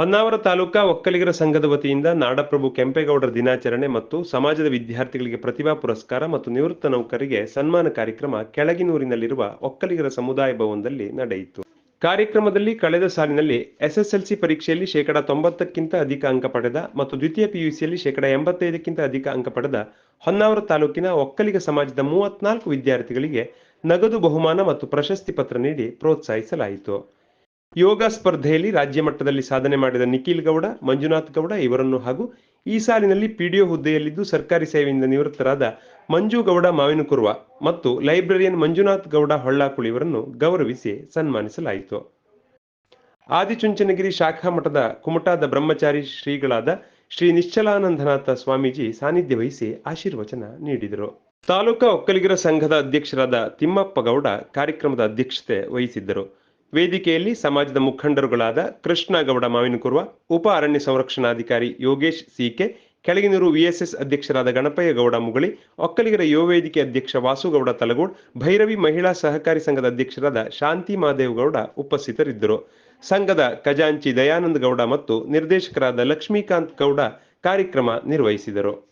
ಹೊನ್ನಾವರ ತಾಲೂಕಾ ಒಕ್ಕಲಿಗರ ಸಂಘದ ವತಿಯಿಂದ ನಾಡಪ್ರಭು ಕೆಂಪೇಗೌಡರ ದಿನಾಚರಣೆ ಮತ್ತು ಸಮಾಜದ ವಿದ್ಯಾರ್ಥಿಗಳಿಗೆ ಪ್ರತಿಭಾ ಪುರಸ್ಕಾರ ಮತ್ತು ನಿವೃತ್ತ ನೌಕರಿಗೆ ಸನ್ಮಾನ ಕಾರ್ಯಕ್ರಮ ಕೆಳಗಿನೂರಿನಲ್ಲಿರುವ ಒಕ್ಕಲಿಗರ ಸಮುದಾಯ ಭವನದಲ್ಲಿ ನಡೆಯಿತು. ಕಾರ್ಯಕ್ರಮದಲ್ಲಿ ಕಳೆದ ಸಾಲಿನಲ್ಲಿ ಎಸ್ಎಸ್ಎಲ್ಸಿ ಪರೀಕ್ಷೆಯಲ್ಲಿ ಶೇಕಡ ತೊಂಬತ್ತಕ್ಕಿಂತ ಅಧಿಕ ಅಂಕ ಪಡೆದ ಮತ್ತು ದ್ವಿತೀಯ ಪಿಯುಸಿಯಲ್ಲಿ ಶೇಕಡ ಎಂಬತ್ತೈದಕ್ಕಿಂತ ಅಧಿಕ ಅಂಕ ಪಡೆದ ಹೊನ್ನಾವರ ತಾಲೂಕಿನ ಒಕ್ಕಲಿಗ ಸಮಾಜದ ಮೂವತ್ನಾಲ್ಕು ವಿದ್ಯಾರ್ಥಿಗಳಿಗೆ ನಗದು ಬಹುಮಾನ ಮತ್ತು ಪ್ರಶಸ್ತಿ ಪತ್ರ ನೀಡಿ ಪ್ರೋತ್ಸಾಹಿಸಲಾಯಿತು. ಯೋಗ ಸ್ಪರ್ಧೆಯಲ್ಲಿ ರಾಜ್ಯ ಮಟ್ಟದಲ್ಲಿ ಸಾಧನೆ ಮಾಡಿದ ನಿಖಿಲ್ ಗೌಡ, ಮಂಜುನಾಥ್ ಗೌಡ ಇವರನ್ನು ಹಾಗೂ ಈ ಸಾಲಿನಲ್ಲಿ ಪಿಡಿಒ ಹುದ್ದೆಯಲ್ಲಿದ್ದು ಸರ್ಕಾರಿ ಸೇವೆಯಿಂದ ನಿವೃತ್ತರಾದ ಮಂಜು ಗೌಡ ಮಾವಿನಕುರ್ವ ಮತ್ತು ಲೈಬ್ರರಿಯನ್ ಮಂಜುನಾಥ್ ಗೌಡ ಹೊಳ್ಳಾಕುಳಿ ಇವರನ್ನು ಗೌರವಿಸಿ ಸನ್ಮಾನಿಸಲಾಯಿತು. ಆದಿಚುಂಚನಗಿರಿ ಶಾಖಾ ಮಠದ ಕುಮಟಾದ ಬ್ರಹ್ಮಚಾರಿ ಶ್ರೀಗಳಾದ ಶ್ರೀ ನಿಶ್ಚಲಾನಂದನಾಥ ಸ್ವಾಮೀಜಿ ಸಾನ್ನಿಧ್ಯ ವಹಿಸಿ ಆಶೀರ್ವಚನ ನೀಡಿದರು. ತಾಲೂಕಾ ಒಕ್ಕಲಿಗರ ಸಂಘದ ಅಧ್ಯಕ್ಷರಾದ ತಿಮ್ಮಪ್ಪ ಗೌಡ ಕಾರ್ಯಕ್ರಮದ ಅಧ್ಯಕ್ಷತೆ ವಹಿಸಿದ್ದರು. ವೇದಿಕೆಯಲ್ಲಿ ಸಮಾಜದ ಮುಖಂಡರುಗಳಾದ ಕೃಷ್ಣ ಗೌಡ ಮಾವಿನಕುರ್ವ, ಉಪ ಅರಣ್ಯ ಸಂರಕ್ಷಣಾಧಿಕಾರಿ ಯೋಗೇಶ್ ಸಿಕೆ, ಕೆಳಗಿನೂರು ವಿಎಸ್ಎಸ್ ಅಧ್ಯಕ್ಷರಾದ ಗಣಪಯ್ಯ ಗೌಡ ಮುಗಳಿ, ಒಕ್ಕಲಿಗರ ಯುವ ವೇದಿಕೆ ಅಧ್ಯಕ್ಷ ವಾಸುಗೌಡ ತಲಗೋಡ್, ಭೈರವಿ ಮಹಿಳಾ ಸಹಕಾರಿ ಸಂಘದ ಅಧ್ಯಕ್ಷರಾದ ಶಾಂತಿ ಮಾದೇವಗೌಡ ಉಪಸ್ಥಿತರಿದ್ದರು. ಸಂಘದ ಖಜಾಂಚಿ ದಯಾನಂದ ಗೌಡ ಮತ್ತು ನಿರ್ದೇಶಕರಾದ ಲಕ್ಷ್ಮೀಕಾಂತ್ ಗೌಡ ಕಾರ್ಯಕ್ರಮ ನಿರ್ವಹಿಸಿದರು.